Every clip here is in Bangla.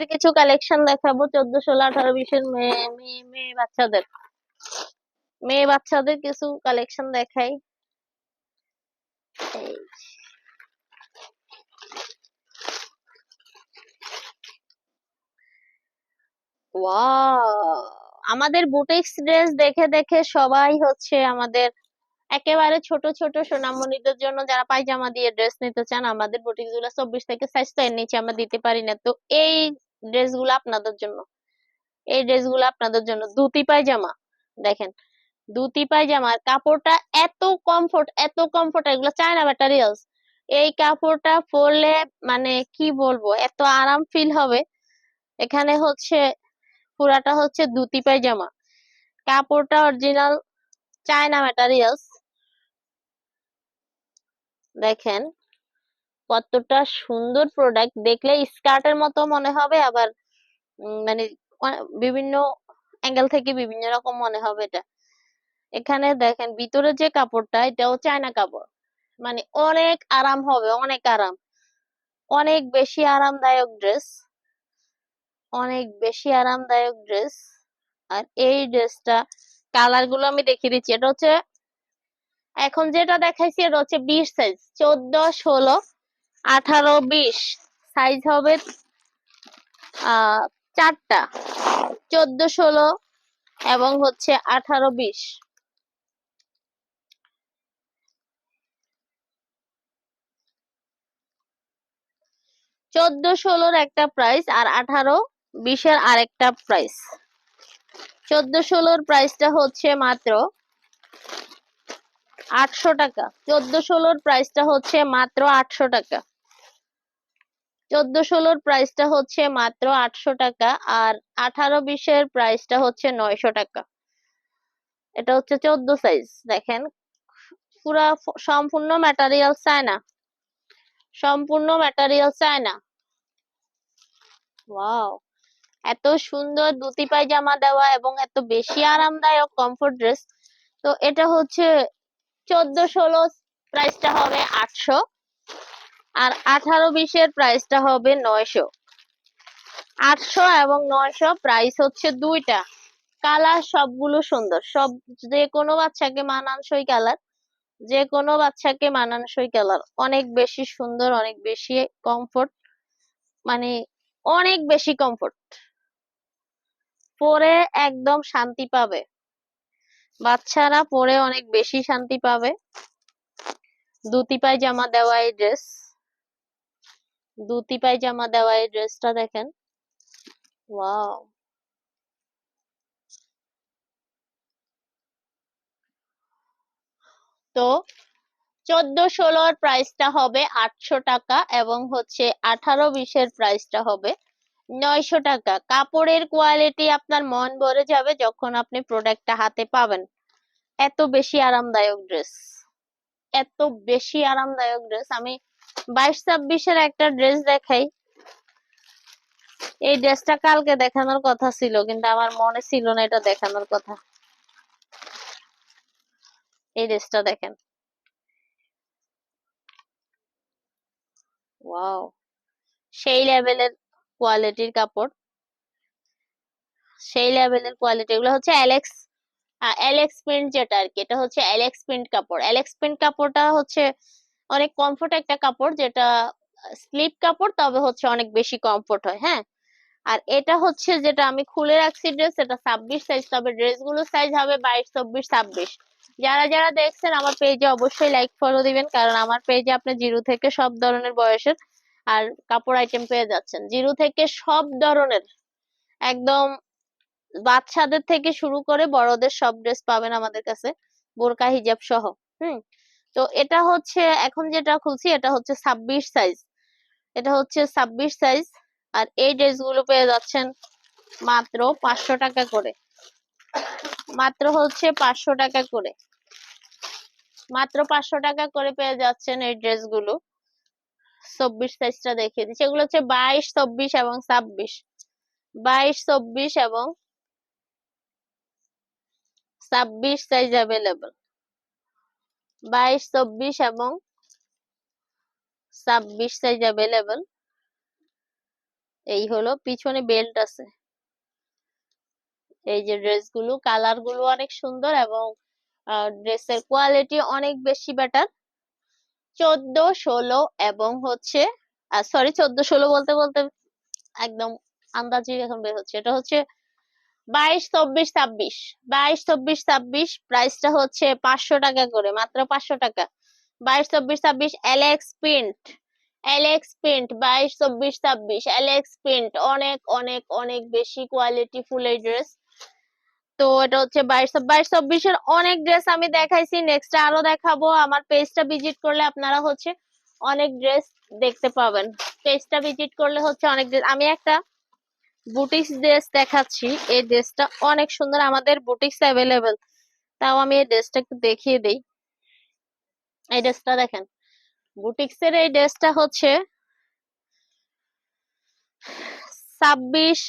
কিছু কালেকশন দেখাবো চোদ্দ ষোলো আঠারো বিশের মেয়ে মেয়ে বাচ্চাদের। মেয়ে বাচ্চাদের কিছু কালেকশন দেখাই। আমাদের বুটিক্স ড্রেস দেখে দেখে সবাই হচ্ছে আমাদের একেবারে ছোট ছোট সোনামণিদের জন্য যারা পায়জামা দিয়ে ড্রেস নিতে চান, আমাদের বুটিক্সগুলো চব্বিশ থেকে সাইজ নিচে আমরা দিতে পারি না। তো এই ড্রেসগুলো আপনাদের জন্য। এই ড্রেসগুলো আপনাদের জন্য। ধুতি, পায়জামা। দেখেন, ধুতি পায়জামার কাপড়টা এত কমফোর্ট এত কমফোর্ট এগুলো চায়না ম্যাটেরিয়ালস এই কাপড়টা পরলে মানে কি বলব, এত আরাম ফিল হবে। এখানে হচ্ছে, পুরাটা হচ্ছে ধুতি, পায়জামা। কাপড়টা অরিজিনাল চায়না ম্যাটেরিয়ালস দেখেন কতটা সুন্দর প্রোডাক্ট দেখলে স্কার্টের মতো মনে হবে, আবার মানে বিভিন্ন অ্যাঙ্গেল থেকে বিভিন্ন রকম মনে হবে এটা। এখানে দেখেন, ভিতরে যে কাপড়টা, এটাও চায়না কাপড়। মানে অনেক আরাম হবে, অনেক আরাম। অনেক বেশি আরামদায়ক ড্রেস অনেক বেশি আরামদায়ক ড্রেস আর এই ড্রেসটা কালারগুলো আমি দেখিয়ে দিচ্ছি, এটা হচ্ছে, এখন যেটা দেখাইছি, এটা হচ্ছে বিশ সাইজ চোদ্দ, ষোলো আঠারো, বিশ। সাইজ হবে চারটা। চোদ্দ, ষোলো এবং হচ্ছে আঠারো, বিশ। চোদ্দ, ষোলোর একটা প্রাইস আর আঠারো, বিশের আরেকটা প্রাইস চোদ্দ, ষোলোর প্রাইসটা হচ্ছে মাত্র আটশো টাকা। চোদ্দ, ষোলোর প্রাইসটা হচ্ছে মাত্র আটশো টাকা। চোদ্দ ষোলোর প্রাইসটা হচ্ছে মাত্র আটশো টাকা আর আঠারো বিশের প্রাইসটা হচ্ছে নয়শো টাকা। এটা হচ্ছে চোদ্দ সাইজ দেখেন। পুরা সম্পূর্ণ ম্যাটেরিয়াল চায়না। সম্পূর্ণ ম্যাটেরিয়াল চায়না। ওয়াও এত সুন্দর ধুতি পায়জামা দেওয়া এবং এত বেশি আরামদায়ক কমফোর্ট ড্রেস তো এটা হচ্ছে চোদ্দ ষোলো প্রাইসটা হবে আটশো। আর আঠারো বিশের প্রাইসটা হবে নয়শো। আটশো এবং নয়শো প্রাইস হচ্ছে দুইটা। কালার সবগুলো সুন্দর। সব যে কোনো বাচ্চাকে মানানসই কালার যে কোনো বাচ্চাকে মানানসই কালার অনেক বেশি সুন্দর, অনেক বেশি কমফোর্ট মানে অনেক বেশি কমফোর্ট পরে একদম শান্তি পাবে। বাচ্চারা পরে অনেক বেশি শান্তি পাবে। ধুতি পায়জামা দেওয়া এই ড্রেস ধুতি, পায়জামা দেওয়া এই ড্রেসটা দেখেন। ওয়াও। তো চোদ্দ ষোলোর প্রাইসটা হবে আটশো টাকা এবং হচ্ছে আঠারো বিশের প্রাইসটা হবে নয়শো টাকা। কাপড়ের কোয়ালিটি আপনার মন ভরে যাবে যখন আপনি প্রোডাক্টটা হাতে পাবেন। এত বেশি আরামদায়ক ড্রেস। এত বেশি আরামদায়ক ড্রেস। আমি বাইশ ছাব্বিশের একটা ড্রেস দেখাই। এই ড্রেসটা কালকে দেখানোর কথা ছিল, কিন্তু আমার মনে ছিল না এটা দেখানোর কথা। এই ড্রেসটা দেখেন। ওয়াও, সেই লেভেলের কোয়ালিটির কাপড়। সেই লেভেলের কোয়ালিটি, এগুলো হচ্ছে অ্যালেক্স অ্যালেক্স প্রিন্ট যেটা আর কি, এটা হচ্ছে অ্যালেক্স প্রিন্ট কাপড়। অ্যালেক্স প্রিন্ট কাপড়টা হচ্ছে অনেক কমফোর্ট একটা কাপড় যেটা স্লিপ কাপড়, তবে হচ্ছে অনেক বেশি কমফোর্ট হয় হ্যাঁ? আর এটা হচ্ছে যেটা আমি খুলে রাখছি ড্রেস এটা ছাব্বিশ সাইজ তবে ড্রেসগুলো সাইজ হবে বাইশ, চব্বিশ, ছাব্বিশ। যারা যারা দেখছেন আমার পেজে অবশ্যই লাইক ফলো দিবেন, কারণ আমার পেজে আপনি জিরো থেকে সব ধরনের বয়সের আর কাপড় আইটেম পেয়ে যাচ্ছেন। জিরো থেকে সব ধরনের, একদম বাচ্চাদের থেকে শুরু করে বড়দের সব ড্রেস পাবেন আমাদের কাছে, বোরকা, হিজাব সহ, হুম? তো এটা হচ্ছে, এখন যেটা খুলছি এটা হচ্ছে ছাব্বিশ সাইজ এটা হচ্ছে ছাব্বিশ সাইজ আর এই ড্রেসগুলো পেয়ে যাচ্ছেন মাত্র পাঁচশো টাকা করে। মাত্র হচ্ছে পাঁচশো টাকা করে। মাত্র পাঁচশো টাকা করে পেয়ে যাচ্ছেন এই ড্রেসগুলো। চব্বিশ সাইজটা দেখিয়ে দিচ্ছি। এগুলো হচ্ছে বাইশ, চব্বিশ এবং ছাব্বিশ। বাইশ, চব্বিশ এবং ছাব্বিশ সাইজ অ্যাভেলেবল বাইশ, চব্বিশ এবং ছাব্বিশ সাইজ অ্যাভেলেবেল এই হলো, পিছনে বেল্ট আছে। এই যে ড্রেসগুলো কালারগুলো অনেক সুন্দর এবং ড্রেসের কোয়ালিটি অনেক বেশি বেটার চোদ্দ, ষোলো এবং হচ্ছে সরি চোদ্দ, ষোলো বলতে বলতে একদম আন্দাজি এখন বের হচ্ছে। এটা হচ্ছে বাইশ, চব্বিশ, ছাব্বিশ। বাইশ, চব্বিশ, ছাব্বিশ প্রাইসটা হচ্ছে পাঁচশো টাকা করে, মাত্র পাঁচশো টাকা। বাইশ, চব্বিশ, ছাব্বিশ এলেক্স প্রিন্ট এলেক্স প্রিন্ট বাইশ, চব্বিশ, ছাব্বিশ এলেক্স প্রিন্ট অনেক অনেক অনেক বেশি কোয়ালিটি ফুল এই ড্রেস তো এটা হচ্ছে বাইশ বাইশ, চব্বিশের অনেক ড্রেস আমি দেখাইছি। নেক্সট আরও দেখাবো। আমার পেজটা ভিজিট করলে আপনারা হচ্ছে অনেক ড্রেস দেখতে পাবেন। পেজটা ভিজিট করলে হচ্ছে অনেক ড্রেস আমি একটা বুটিক্স ড্রেস দেখাচ্ছি। এই ড্রেসটা অনেক সুন্দর, আমাদের বুটিক্স অ্যাভেলেবেল তাও আমি এই ড্রেসটা একটু দেখিয়ে দিই। এই ড্রেসটা দেখেন। বুটিক্স এর এই ড্রেসটা হচ্ছে ছাব্বিশ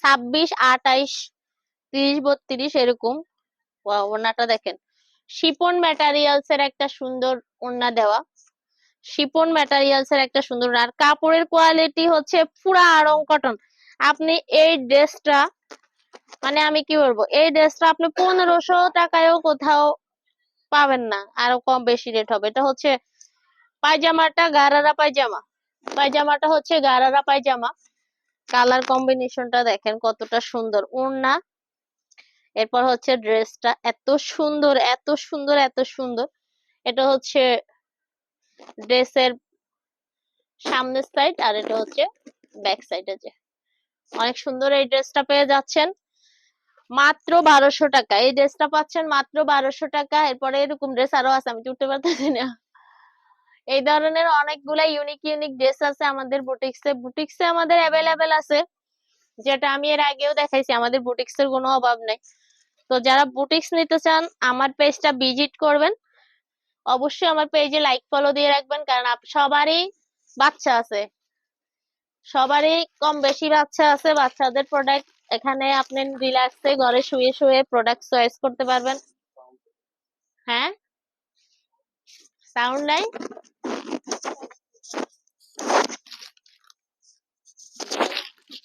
ছাব্বিশ আঠাইশ তিরিশ, বত্রিশ এরকম। ওড়নাটা দেখেন। শিপন ম্যাটেরিয়ালস এর একটা সুন্দর ওড়না দেওয়া। শিপন ম্যাটেরিয়ালস এর একটা সুন্দর আর কাপড়ের কোয়ালিটি হচ্ছে পুরা আড়ং কটন আপনি এই ড্রেসটা মানে আমি কি বলব, এই ড্রেসটা আপনি পনেরোশো টাকায়ও কোথাও পাবেন না, আরও কম বেশি রেট হবে। এটা হচ্ছে পায়জামাটা গারারা পায়জামা। পায়জামাটা হচ্ছে গারারা পায়জামা। কালার কম্বিনেশনটা দেখেন কতটা সুন্দর ওড়না এরপর হচ্ছে ড্রেসটা এত সুন্দর এত সুন্দর এত সুন্দর। এটা হচ্ছে ড্রেসের সামনের সাইড আর এটা হচ্ছে ব্যাক সাইড যে। অনেক সুন্দর এই ড্রেসটা পেয়ে যাচ্ছেন। মাত্র বারোশো টাকা। এই ড্রেসটা পাচ্ছেন মাত্র বারোশো টাকা। এরপরে এরকম ড্রেস আরও আছে, আমি উঠতে পারতেছি না। এই ধরনের অনেকগুলা ইউনিক ইউনিক ড্রেস আছে আমাদের বুটিক্সে। বুটিক্সে আমাদের অ্যাভেলেবেল আছে। যেটা আমি এর আগেও দেখাইছি, আমাদের বুটিক্সের কোনো অভাব নেই। তো যারা বুটিক্স নিতে চান, আমার পেজটা ভিজিট করবেন। অবশ্যই আমার পেজে লাইক ফলো দিয়ে রাখবেন, কারণ সবারই বাচ্চা আছে। সবারই কম বেশি বাচ্চা আছে, বাচ্চাদের প্রোডাক্ট এখানে আপনি রিল্যাক্সে ঘরে শুয়ে শুয়ে প্রোডাক্ট চয়েস করতে পারবেন। হ্যাঁ? সাউন্ড নাই?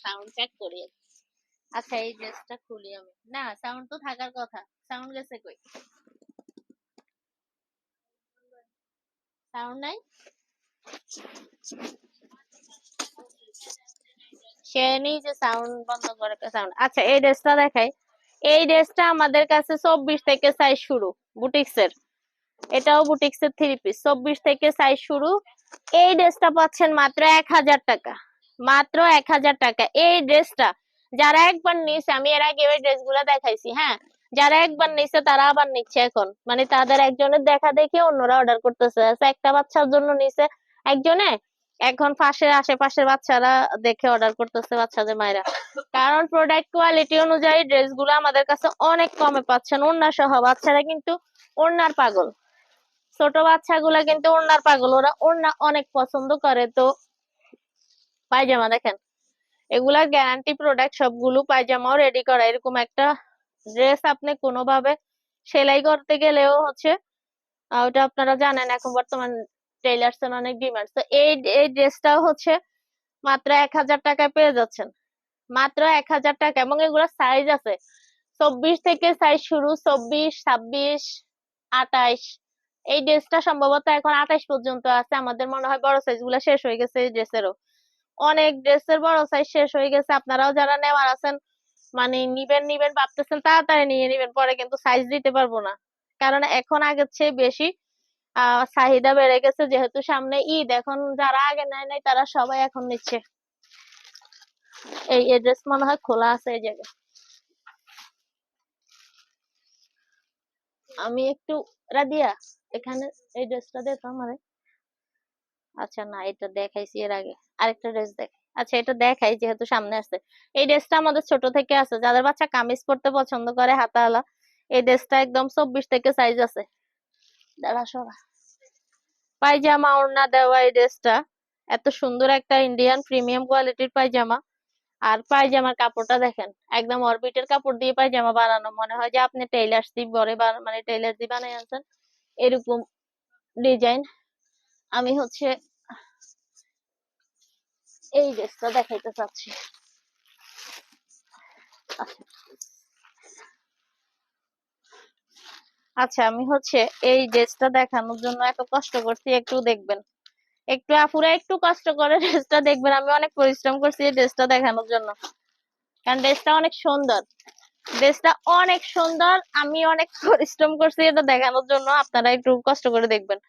সাউন্ড চেক করি। আচ্ছা এই ড্রেসটা খুলি আমি। না সাউন্ড তো থাকার কথা। সাউন্ড গেছে কই? সাউন্ড নাই? সে যে সাউন্ড বন্ধ করে সাউন্ড আচ্ছা এই ড্রেসটা দেখাই। এই ড্রেসটা আমাদের কাছে চব্বিশ থেকে সাইজ শুরু বুটিক্স এর এটাও বুটিক্স এর থ্রি পিস চব্বিশ থেকে সাইজ শুরু। এই ড্রেসটা পাচ্ছেন মাত্র এক হাজার টাকা। মাত্র এক হাজার টাকা। এই ড্রেসটা যারা একবার নিছে আমি এর আগে ওই ড্রেসগুলা দেখাইছি হ্যাঁ? যারা একবার নিছে তারা আবার নিচ্ছে এখন। মানে তাদের একজনের দেখা দেখে অন্যরা অর্ডার করতেছে। আচ্ছা, একটা বাচ্চার জন্য নিছে একজনে এখন পাশের আশেপাশের বাচ্চারা দেখে অর্ডার করতেছে বাচ্চাদের মায়েরা। কারণ প্রোডাক্ট কোয়ালিটি অনুযায়ী ড্রেসগুলো আমাদের কাছে অনেক কমে পাচ্ছেন। ওড়না সহ বাচ্চারা কিন্তু ওড়নার পাগল। ছোট বাচ্চাগুলা কিন্তু ওড়নার পাগল। ওরা ওড়না অনেক পছন্দ করে। তো পায়জামা দেখেন। এগুলা গ্যারান্টি প্রোডাক্ট সবগুলো পায়জামাও রেডি করা। এরকম একটা ড্রেস আপনি কোনোভাবে সেলাই করতে গেলেও হচ্ছে ওটা আপনারা জানেন। এখন বর্তমান টেইলার্স এর অনেক ডিমান্ড। তো এই এই ড্রেসটাও হচ্ছে মাত্র এক হাজার টাকায় পেয়ে যাচ্ছেন। মাত্র এক হাজার টাকা এবং এগুলো সাইজ আছে। চব্বিশ থেকে সাইজ শুরু, চব্বিশ, ছাব্বিশ, আঠাইশ। এই ড্রেসটা সম্ভবত এখন আঠাইশ পর্যন্ত আছে। আমাদের মনে হয় বড় সাইজগুলা শেষ হয়ে গেছে এই ড্রেসেরও। অনেক ড্রেসের বড় সাইজ শেষ হয়ে গেছে। আপনারাও যারা নেওয়ার আছেন মানে নিবেন নিবেন, ভাবতেছেন, তাড়াতাড়ি নিয়ে নিবেন, পরে কিন্তু সাইজ দিতে পারব না। কারণ এখন আগের চেয়ে বেশি চাহিদা বেড়ে গেছে যেহেতু সামনে ঈদ। এখন যারা আগে নেয় নাই, তারা সবাই এখন নিচ্ছে। এই এড্রেস মনে হয় খোলা আছে এই জায়গায়। আমি একটু রাদিয়া এখানে এই ড্রেসটা দেখো আমারে। আচ্ছা না, এটা দেখাইছি এর আগে। আরেকটা ড্রেস দেখ। আচ্ছা এটা দেখাই যেহেতু সামনে আসছে। এই ড্রেসটা আমাদের ছোট থেকে আছে। যাদের বাচ্চা কামিজ পরতে পছন্দ করে হাতাওয়ালা এই ড্রেসটা একদম চব্বিশ থেকে সাইজ আছে। দাঁড়া, সরা। পায়জামা, ওড়না দেওয়া এই ড্রেসটা এত সুন্দর একটা ইন্ডিয়ান প্রিমিয়াম কোয়ালিটির পায়জামা। আর পায়জামার কাপড়টা দেখেন, একদম অরবিটের কাপড় দিয়ে পায়জামা বানানো। মনে হয় যে আপনি টেইলার্স দিয়ে বরে মানে টেইলার দিয়ে বানাই আনছেন। এরকম ডিজাইন আমি হচ্ছে এই ড্রেসটা দেখাইতে চাচ্ছি। আচ্ছা। আমি হচ্ছে এই ড্রেসটা দেখানোর জন্য এত কষ্ট করছি, একটু দেখবেন। একটু আপুরা একটু কষ্ট করে ড্রেসটা দেখবেন, আমি অনেক পরিশ্রম করছি এই ড্রেসটা দেখানোর জন্য। কারণ ড্রেসটা অনেক সুন্দর। ড্রেসটা অনেক সুন্দর, আমি অনেক পরিশ্রম করছি এটা দেখানোর জন্য, আপনারা একটু কষ্ট করে দেখবেন।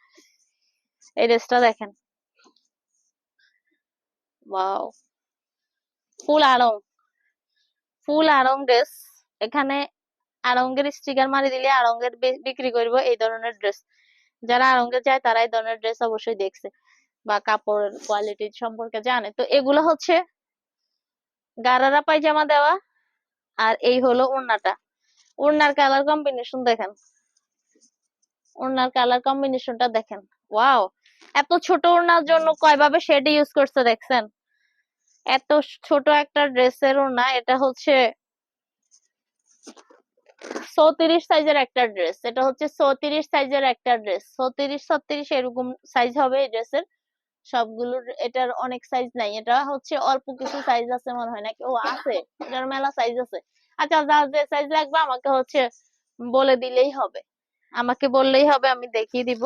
এই ড্রেসটা দেখেন। ওয়াও। ফুল আড়ং। ফুল আড়ং ড্রেস। এখানে আড়ঙ্গের স্টিকার মারি দিলে আড়ঙ্গের বিক্রি করব এই ধরনের ড্রেস যারা আড়ঙ্গে যায় তারা এই ধরনের ড্রেস অবশ্যই দেখছে বা কাপড়ের কোয়ালিটি সম্পর্কে জানে। তো এগুলো হচ্ছে গারারা পায়জামা দেওয়া আর এই হলো ওড়নাটা ওড়নার কালার কম্বিনেশন দেখেন। ওড়নার কালার কম্বিনেশনটা দেখেন। ওয়াও এত ছোট ওড়নার জন্য কয়ভাবে শেড ইউজ করছে দেখছেন? এত ছোট একটা ড্রেসের ওড়না এটা হচ্ছে সাইজের একটা ড্রেস এটা হচ্ছে সাইজের একটা ড্রেস ছত্রিশ এরকম সাইজ হবে এই ড্রেসের সবগুলোর এটার অনেক সাইজ নাই। এটা হচ্ছে অল্প কিছু সাইজ আছে মনে হয় নাকি? ও, আছে। এটার মেলা সাইজ আছে। আচ্ছা যে সাইজ লাগবে আমাকে হচ্ছে বলে দিলেই হবে। আমাকে বললেই হবে, আমি দেখিয়ে দিব।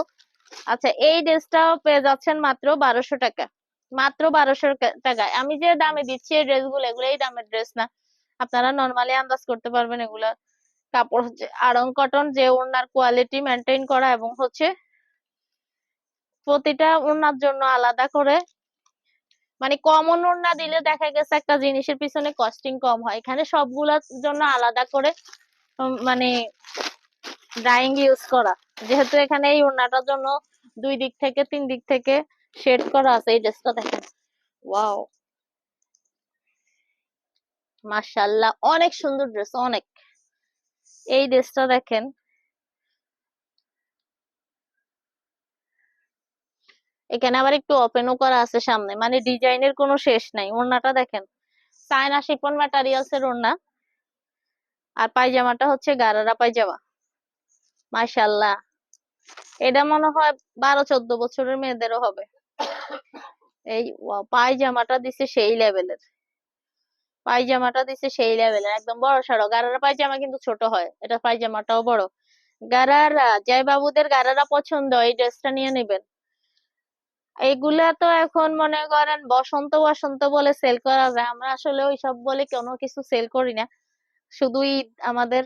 আচ্ছা এই ড্রেসটাও পেয়ে যাচ্ছেন মাত্র বারোশো টাকা। মাত্র বারোশো টাকায়। আমি যে দামে দিচ্ছি এই ড্রেসগুলো এগুলো এই দামের ড্রেস না। আপনারা নর্মালি আন্দাজ করতে পারবেন এগুলা। কাপড় হচ্ছে আড়ং কটন যে ওড়নার কোয়ালিটি মেনটেন করা এবং হচ্ছে প্রতিটা ওড়নার জন্য আলাদা করে মানে কমন ওড়না দিলে দেখা গেছে একটা জিনিসের পিছনে কস্টিং কম হয়। এখানে সবগুলার জন্য আলাদা করে মানে ডাইং ইউজ করা। যেহেতু এখানে এই ওড়নাটার জন্য দুই দিক থেকে, তিন দিক থেকে শেড করা আছে, এই ড্রেসটা দেখেন। ওয়াও মাশাআল্লাহ অনেক সুন্দর ড্রেস অনেক। এই ড্রেসটা দেখেন। এখানে আবার একটু ওপেনও করা আছে সামনে মানে ডিজাইনের কোনো শেষ নাই, ওড়নাটা দেখেন। চায়না শিফন ম্যাটেরিয়ালস এর ওড়না। আর পায়জামাটা হচ্ছে গারারা পায়জামা। মাশাআল্লাহ। এটা মনে হয় বারো চোদ্দ বছরের মেয়েদেরও হবে। এই পায়জামাটা দিছে সেই লেভেলের পায়জামাটা দিছে সেই লেভেলের একদম বড় সড়ো। গারারা পায়জামা কিন্তু ছোট হয়, এটা পায়জামাটাও বড়। গারারা, জয় বাবুদের গারারা পছন্দ, এই ড্রেসটা নিয়ে নেবেন। এগুলা তো এখন মনে করেন বসন্ত বসন্ত বলে সেল করা যায়। আমরা আসলে ওইসব বলে কোনো কিছু সেল করি না। শুধু ঈদ আমাদের,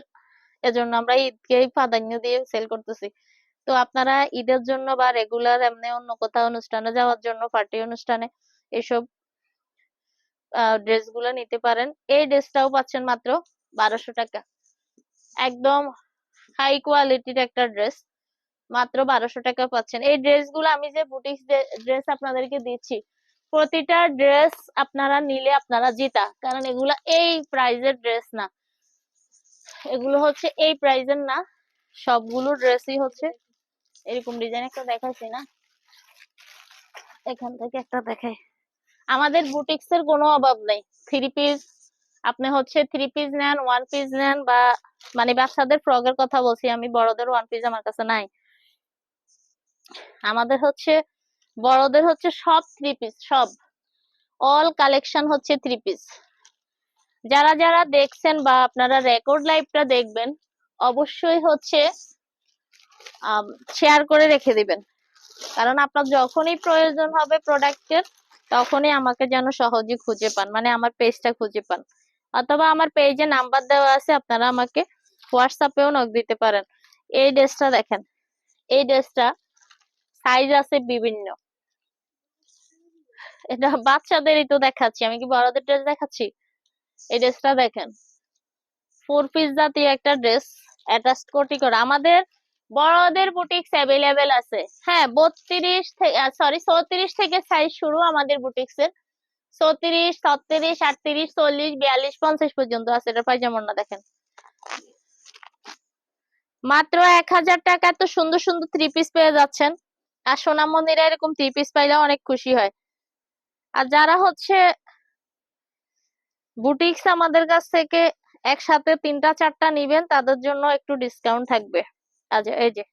এজন্য আমরা ঈদকেই প্রাধান্য দিয়ে সেল করতেছি। তো আপনারা ঈদের জন্য বা রেগুলার এমনি অন্য কোথাও অনুষ্ঠানে, যাওয়ার জন্য পার্টি অনুষ্ঠানে এসব ড্রেসগুলো নিতে পারেন। এই ড্রেসটাও পাচ্ছেন মাত্র বারোশো টাকা। একদম হাই কোয়ালিটির একটা ড্রেস। মাত্র বারোশো টাকা পাচ্ছেন। এই ড্রেসগুলো আমি যে বুটিক ড্রেস আপনাদেরকে দিচ্ছি, প্রতিটা ড্রেস আপনারা নিলে আপনারা জিতা। কারণ এগুলো এই প্রাইজের ড্রেস না। এগুলো হচ্ছে এই প্রাইজের না। সবগুলো ড্রেসই হচ্ছে। এরকম ডিজাইন একটা দেখাইছি না। এখান থেকে একটা দেখাই। আমাদের বুটিক্স এর কোনো অভাব নেই। থ্রি পিস আপনি হচ্ছে থ্রি পিস নেন ওয়ান পিস নেন বা মানে বাচ্চাদের ফ্রকের কথা বলছি, আমি বড়দের ওয়ান পিস আমার কাছে নাই। আমাদের হচ্ছে, বড়দের হচ্ছে সব থ্রি পিস সব। অল কালেকশন হচ্ছে থ্রি পিস যারা যারা দেখছেন বা আপনারা রেকর্ড লাইভটা দেখবেন, অবশ্যই হচ্ছে শেয়ার করে রেখে দিবেন। কারণ আপনার যখনই প্রয়োজন হবে প্রোডাক্টের তখনই আমাকে যেন সহজে খুঁজে পান মানে আমার পেজটা খুঁজে পান। অথবা আমার পেজে নাম্বার দেওয়া আছে, আপনারা আমাকে হোয়াটসঅ্যাপেও নক দিতে পারেন। এই ড্রেসটা দেখেন, এই ড্রেসটা সাইজ আছে বিভিন্ন। এটা বাচ্চাদেরই তো দেখাচ্ছি, আমি কি বড়দের ড্রেস দেখাচ্ছি? এই ড্রেসটা দেখেন ফোর পিস জাতীয় একটা ড্রেস অ্যাটাচ কোটি করা। আমাদের বড়দের বুটিক্স অ্যাভেলেবেল আছে। হ্যাঁ বত্রিশ থেকে সরি চৌত্রিশ থেকে সাইজ শুরু আমাদের বুটিক্স এর। চৌত্রিশ, ছত্রিশ, আটত্রিশ, চল্লিশ, বিয়াল্লিশ, পঞ্চাশ পর্যন্ত আছে। এটা পায়জামাটা দেখেন। মাত্র এক হাজার টাকা এত সুন্দর সুন্দর থ্রি পিস পেয়ে যাচ্ছেন। আর সোনামন্দিরা এরকম থ্রি পিস পাইলে অনেক খুশি হয়। আর যারা হচ্ছে বুটিক্স আমাদের কাছ থেকে একসাথে তিনটা, চারটা নিবেন, তাদের জন্য একটু ডিসকাউন্ট থাকবে। আচ্ছা এই যে,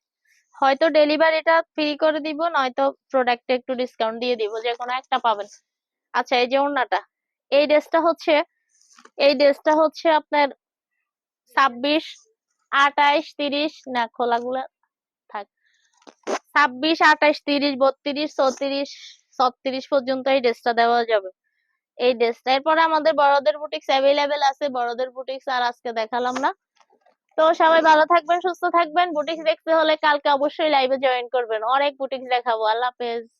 হয়তো ডেলিভারিটা ফ্রি করে দিব, নয়তো প্রোডাক্টে একটু ডিসকাউন্ট দিয়ে দিব, যে কোনো একটা পাবেন। আচ্ছা এই যে ওড়নাটা, এই ড্রেসটা হচ্ছে, এই ড্রেসটা হচ্ছে আপনার ছাব্বিশ, আঠাইশ, তিরিশ, না, খোলাগুলা থাক, ছাব্বিশ, আঠাইশ, তিরিশ, বত্রিশ, চৌত্রিশ, ছত্রিশ পর্যন্ত এই ড্রেসটা দেওয়া যাবে। এই ড্রেসটা এরপরে আমাদের বড়দের বুটিক্স অ্যাভেলেবেল আছে, বড়দের বুটিক্স আর আজকে দেখালাম না। তো সবাই ভালো থাকবেন, সুস্থ থাকবেন। বুটিক্স দেখতে হলে কালকে অবশ্যই লাইভে জয়েন করবেন। অনেক বুটিক্স দেখাবো। আল্লাহ হাফেজ।